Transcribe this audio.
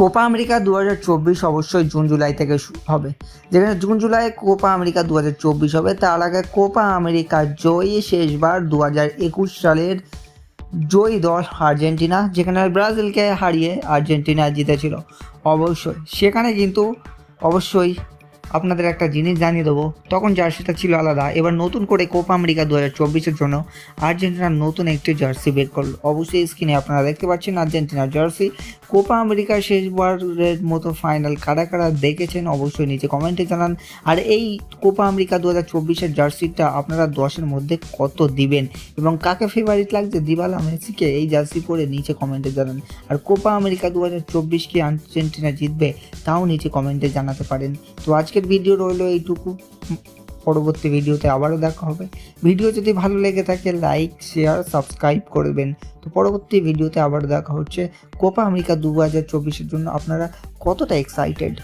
Copa America দু হাজার চব্বিশ অবশ্যই জুন, জুলাই থেকে হবে। যেখানে জুন, জুলাই কোপা আমেরিকা দু হাজার চব্বিশ হবে, তার আগে কোপা আমেরিকা জয়ী শেষবার দু হাজার একুশ সালের জয়ী দল আর্জেন্টিনা, যেখানে ব্রাজিলকে হারিয়ে আর্জেন্টিনা জিতেছিল। অবশ্যই, সেখানে কিন্তু অবশ্যই আপনাদের একটা জিনিস জানিয়ে দেবো, তখন জার্সিটা ছিল আলাদা, এবার নতুন করে কোপা আমেরিকা দু হাজার চব্বিশের জন্য আর্জেন্টিনার নতুন একটি জার্সি বের করল। অবশ্যই স্ক্রিনে আপনারা দেখতে পাচ্ছেন আর্জেন্টিনার জার্সি কোপা আমেরিকা শেষবারের মতো ফাইনাল কারা কারা দেখেছেন অবশ্যই নিচে কমেন্টে জানান। আর এই কোপা আমেরিকা দু হাজার চব্বিশের জার্সিটা আপনারা দশের মধ্যে কত দিবেন এবং কাকে ফেভারিট লাগছে? দিবালা মেসিকে এই জার্সি পরে নিচে কমেন্টে জানান। আর কোপা আমেরিকা দু হাজার চব্বিশ কি আর্জেন্টিনা জিতবে? তাও নিচে কমেন্টে জানাতে পারেন। তো আজকের ভিডিও রইল এইটুকু। পরবর্তী ভিডিওতে আবারও দেখা হবে। ভিডিও যদি ভালো লেগে থাকে লাইক শেয়ার সাবস্ক্রাইব করবেন। তো পরবর্তী ভিডিওতে আবার দেখা হচ্ছে। কোপা আমেরিকা দু হাজার চব্বিশের জন্য আপনারা কতটা এক্সাইটেড